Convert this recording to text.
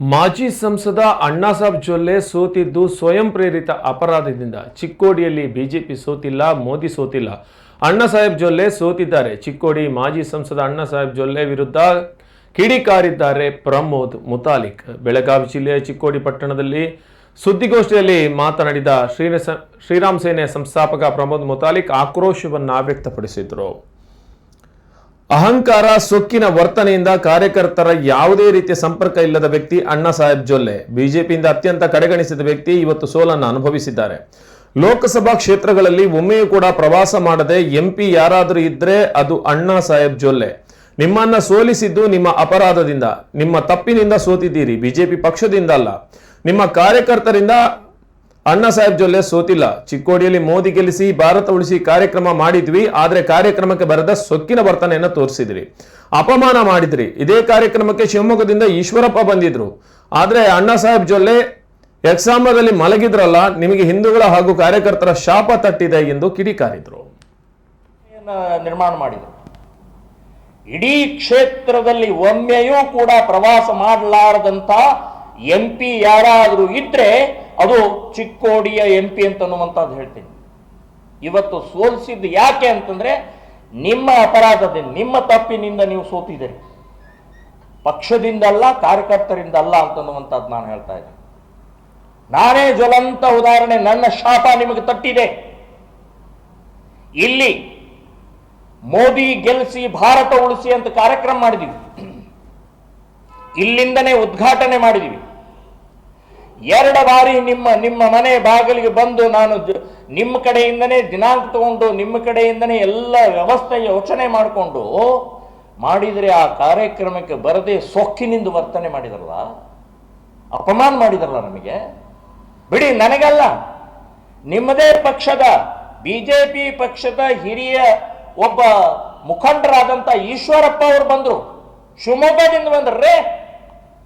ಮಾಜಿ ಸಂಸದ ಅಣ್ಣಾಸಾಬ್ ಜೊಲ್ಲೆ ಸೋತಿದ್ದು ಸ್ವಯಂ ಪ್ರೇರಿತ ಅಪರಾಧದಿಂದ. ಚಿಕ್ಕೋಡಿಯಲ್ಲಿ ಬಿಜೆಪಿ ಸೋತಿಲ್ಲ, ಮೋದಿ ಸೋತಿಲ್ಲ. ಅಣ್ಣಾಸಾಹೇಬ್ ಜೊಲ್ಲೆ ಸೋತಿದ್ದಾರೆ. ಚಿಕ್ಕೋಡಿ ಮಾಜಿ ಸಂಸದ ಅಣ್ಣಾ ಸಾಹೇಬ್ ಜೊಲ್ಲೆ ವಿರುದ್ಧ ಕಿಡಿಕಾರಿದ್ದಾರೆ ಪ್ರಮೋದ್ ಮುತಾಲಿಕ್. ಬೆಳಗಾವಿ ಜಿಲ್ಲೆಯ ಚಿಕ್ಕೋಡಿ ಪಟ್ಟಣದಲ್ಲಿ ಸುದ್ದಿಗೋಷ್ಠಿಯಲ್ಲಿ ಮಾತನಾಡಿದ ಶ್ರೀರಾಮ್ ಸೇನೆ ಸಂಸ್ಥಾಪಕ ಪ್ರಮೋದ್ ಮುತಾಲಿಕ್ ಆಕ್ರೋಶವನ್ನು ವ್ಯಕ್ತಪಡಿಸಿದರು. ಅಹಂಕಾರ, ಸೊಕ್ಕಿನ ವರ್ತನೆಯಿಂದ ಕಾರ್ಯಕರ್ತರ ಯಾವುದೇ ರೀತಿಯ ಸಂಪರ್ಕ ಇಲ್ಲದ ವ್ಯಕ್ತಿ ಅಣ್ಣಾ ಸಾಹೇಬ್ ಜೊಲ್ಲೆ. ಬಿಜೆಪಿಯಿಂದ ಅತ್ಯಂತ ಕಡೆಗಣಿಸಿದ ವ್ಯಕ್ತಿ ಇವತ್ತು ಸೋಲನ್ನು ಅನುಭವಿಸಿದ್ದಾರೆ. ಲೋಕಸಭಾ ಕ್ಷೇತ್ರಗಳಲ್ಲಿ ಒಮ್ಮೆಯೂ ಕೂಡ ಪ್ರವಾಸ ಮಾಡದೆ ಎಂಪಿ ಯಾರಾದರೂ ಇದ್ರೆ ಅದು ಅಣ್ಣಾ ಸಾಹೇಬ್ ಜೊಲ್ಲೆ. ನಿಮ್ಮನ್ನ ಸೋಲಿಸಿದ್ದು ನಿಮ್ಮ ಅಪರಾಧದಿಂದ. ನಿಮ್ಮ ತಪ್ಪಿನಿಂದ ಸೋತಿದ್ದೀರಿ. ಬಿಜೆಪಿ ಪಕ್ಷದಿಂದ ಅಲ್ಲ. ನಿಮ್ಮ ಕಾರ್ಯಕರ್ತರಿಂದ ಅಣ್ಣಾ ಸಾಹೇಬ್ ಜೊಲ್ಲೆ ಸೋತಿಲ್ಲ. ಚಿಕ್ಕೋಡಿಯಲ್ಲಿ ಮೋದಿ ಗೆಲ್ಲಿಸಿ ಭಾರತ ಉಳಿಸಿ ಕಾರ್ಯಕ್ರಮ ಮಾಡಿದ್ವಿ, ಆದ್ರೆ ಕಾರ್ಯಕ್ರಮಕ್ಕೆ ಬರದ ಸೊಕ್ಕಿನ ವರ್ತನೆಯನ್ನು ತೋರಿಸಿದ್ರಿ. ಅಪಮಾನ ಮಾಡಿದ್ರಿ. ಇದೇ ಕಾರ್ಯಕ್ರಮಕ್ಕೆ ಶಿವಮೊಗ್ಗದಿಂದ ಈಶ್ವರಪ್ಪ ಬಂದಿದ್ರು. ಆದ್ರೆ ಅಣ್ಣಾ ಸಾಹೇಬ್ ಜೊಲ್ಲೆ ಎಕ್ಸಾಮದಲ್ಲಿ ಮಲಗಿದ್ರಲ್ಲ, ನಿಮಗೆ ಹಿಂದೂಗಳ ಹಾಗೂ ಕಾರ್ಯಕರ್ತರ ಶಾಪ ತಟ್ಟಿದೆ ಎಂದು ಕಿಡಿಕಾರಿದ್ರು. ನಿರ್ಮಾಣ ಮಾಡಿದರು. ಇಡೀ ಕ್ಷೇತ್ರದಲ್ಲಿ ಒಮ್ಮೆಯೂ ಕೂಡ ಪ್ರವಾಸ ಮಾಡಲಾರದಂತ ಎಂ ಪಿ ಯಾರಾದರೂ ಇದ್ರೆ ಅದು ಚಿಕ್ಕೋಡಿಯ ಎಂ ಪಿ ಅಂತನ್ನುವಂಥದ್ದು ಹೇಳ್ತೀನಿ. ಇವತ್ತು ಸೋಲಿಸಿದ್ದು ಯಾಕೆ ಅಂತಂದ್ರೆ ನಿಮ್ಮ ಅಪರಾಧದಿಂದ, ನಿಮ್ಮ ತಪ್ಪಿನಿಂದ ನೀವು ಸೋತಿದ್ದೀರಿ. ಪಕ್ಷದಿಂದಲ್ಲ, ಕಾರ್ಯಕರ್ತರಿಂದಲ್ಲ ಅಂತನ್ನುವಂಥದ್ದು ನಾನು ಹೇಳ್ತಾ ಇದ್ದೀನಿ. ನಾನೇ ಜ್ವಲಂತ ಉದಾಹರಣೆ, ನನ್ನ ಶಾಪ ನಿಮಗೆ ತಟ್ಟಿದೆ. ಇಲ್ಲಿ ಮೋದಿ ಗೆಲ್ಲಿಸಿ ಭಾರತ ಉಳಿಸಿ ಅಂತ ಕಾರ್ಯಕ್ರಮ ಮಾಡಿದೀವಿ. ಇಲ್ಲಿಂದನೇ ಉದ್ಘಾಟನೆ ಮಾಡಿದೀವಿ. ಎರಡು ಬಾರಿ ನಿಮ್ಮ ನಿಮ್ಮ ಮನೆ ಬಾಗಿಲಿಗೆ ಬಂದು ನಾನು ನಿಮ್ಮ ಕಡೆಯಿಂದನೇ ದಿನಾಂಕ ತಗೊಂಡು ನಿಮ್ಮ ಕಡೆಯಿಂದನೇ ಎಲ್ಲ ವ್ಯವಸ್ಥೆ ಯೋಚನೆ ಮಾಡಿಕೊಂಡು ಮಾಡಿದರೆ ಆ ಕಾರ್ಯಕ್ರಮಕ್ಕೆ ಬರದೆ ಸೊಕ್ಕಿನಿಂದ ವರ್ತನೆ ಮಾಡಿದ್ರಲ್ಲ? ಅಪಮಾನ ಮಾಡಿದ್ರಲ್ಲ ನಮಗೆ? ಬಿಡಿ, ನನಗಲ್ಲ. ನಿಮ್ಮದೇ ಪಕ್ಷದ ಬಿ ಜೆ ಪಿ ಪಕ್ಷದ ಹಿರಿಯ ಒಬ್ಬ ಮುಖಂಡರಾದಂಥ ಈಶ್ವರಪ್ಪ ಅವರು ಬಂದರು. ಶಿವಮೊಗ್ಗದಿಂದ ಬಂದ್ರೇ.